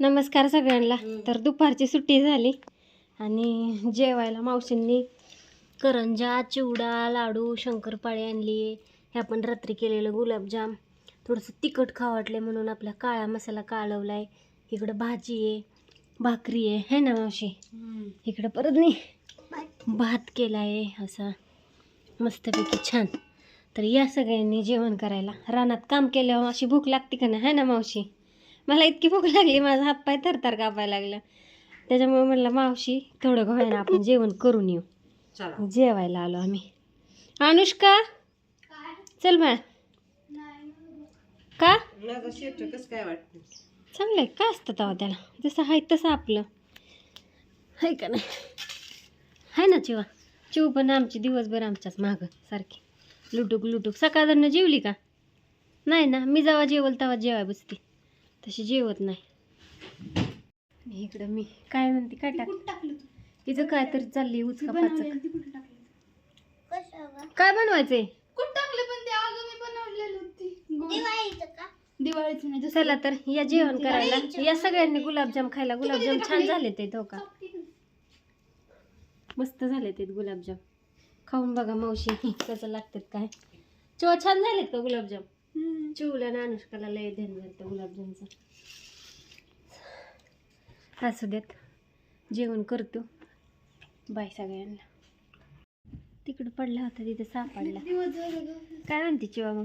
नमस्कार सगळ्यांना. तर दुपारची सुट्टी झाली आणि जेवायला मावशींनी करंजा चिवडा लाडू शंकरपाळी आणली. हे आपण रात्री केलेलं गुलाबजाम. थोडंसं तिखट खावं वाटले म्हणून आपला काळा मसाला कालवला आहे इकडं भाजी आहे भाकरी आहे. है ना मावशी? इकडं परत नाही भात. केला आहे असा. मस्तपैकी छान. तर या सगळ्यांनी जेवण करायला. रानात काम केल्यावर अशी भूक लागते का नाही? है ना मावशी? मला इतकी भूक लागली माझा हातपाय थरथर कापायला लागला. त्याच्यामुळे म्हणलं मावशी थोडं घोळ्यानं आपण जेवण करून येऊ. जेवायला आलो आम्ही. अनुष्का? चल बाळ का? काय वाटतं चांगलं आहे काय असतं तेव्हा त्याला? जसं आहे तसं आपलं. आहे का नाही? आहे ना चिवा. चिव पण आमची दिवसभर आमच्याच मागं सारखी. लुटूक लुटूक. सकाळनं जेवली का? नाही ना मी जेव्हा जेवल तेव्हा जेवाय बसते. तशी जेवत नाही. आणि इकडं मी काय म्हणते काय टाक? तिचं काय तरी चालली उचका पाचक. काय बनवायचंय? कुठं टाकले पण ते? अगं मी बनवलेली होती. दिवाळीचं नाही चला तर या जेवण करायला. या सगळ्यांनी गुलाबजाम खायला. गुलाबजाम छान झाले ते तो का? मस्त झाले ते गुलाबजाम. खाऊन बघा मावशी कसं लागतात काय. चिवा छान झालेत का गुलाबजाम? चिवला ना अनुष्काला लय ध्यान झालं गुलाबजामचं. असू देत. जेवण करतो बाय सगळ्यांना. तिकडं पडला होता तिथे सापडला. काय म्हणते चिवा मग?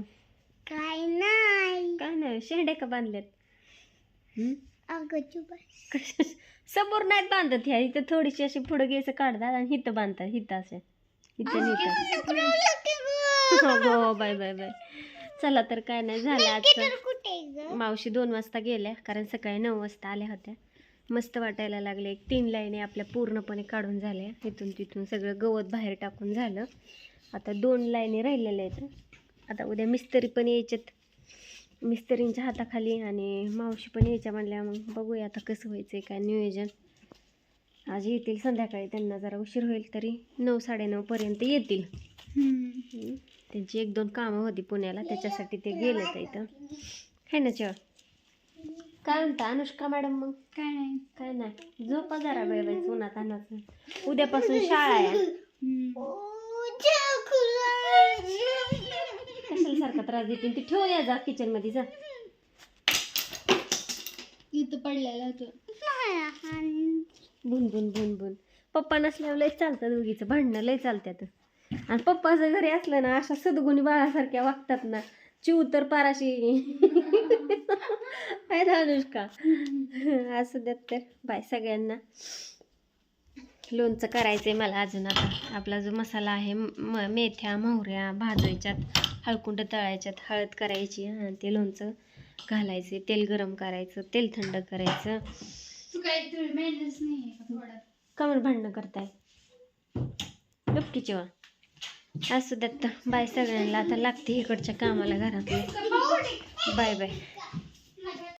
काय नाही. काय नाही शेंड्या का बांधल्यात? समोर नाहीत बांधत ह्या. इथं थोडीशी अशी पुढं घ्यायचं काढतात आणि इथं बांधतात इथं असे. इथं इथं हो बाय बाय बाय. चला तर काय नाही झालं आजचं. ग? मावशी दोन वाजता गेल्या कारण सकाळी नऊ वाजता आल्या होत्या. मस्त वाटायला लागले. एक तीन लाईनी आपल्या पूर्णपणे काढून झाल्या. इथून तिथून सगळं गवत बाहेर टाकून झालं. आता दोन लाईनी राहिलेल्या आहेत. आता उद्या मिस्त्री पण यायच्यात मिस्त्रींच्या हाताखाली आणि मावशी पण यायच्या म्हणल्या मग बघूया आता कसं व्हायचं काय नियोजन. आज येतील संध्याकाळी. त्यांना जरा उशीर होईल तरी नऊ साडेनऊपर्यंत येतील. त्यांची एक दोन कामं होती पुण्याला त्याच्यासाठी ते गेले तर इथं. है ना चळ काय म्हणता अनुष्का मॅडम मग? काय नाही. काय नाही. झोपा जरा वेळ वेळ उन्हात अनाचं उद्यापासून शाळा आहे. कशाला सारखा त्रास देते? ती ठेवून या जा किचनमध्ये जा. इथं पडलेलं होतं. बुन बुन बुन बुन. पप्पा नसल्यावर लय चालतं दोघीचं. भांडणं लय चालत्यात. आणि पप्पा जर घरी असलं ना अशा सदगुणी बाळासारख्या वागतात ना चिव तर पाराशी. आहे ना अनुष्का असू द्यात तर. बाय सगळ्यांना. लोणचं करायचंय मला अजून आता. आपला जो मसाला आहे म मेथ्या मोहऱ्या भाजायच्यात हळकुंड तळायच्यात हळद करायची आणि ते लोणचं घालायचे तेल गरम करायचं तेल थंड करायचं. तू काय तुझी मेहनत नाही आहे का थोडा? कमल भांडणं करताय. नक्की जेव्हा असू द्यात बाय सगळ्यांना. आता लागते इकडच्या कामाला घरातले बाय बाय.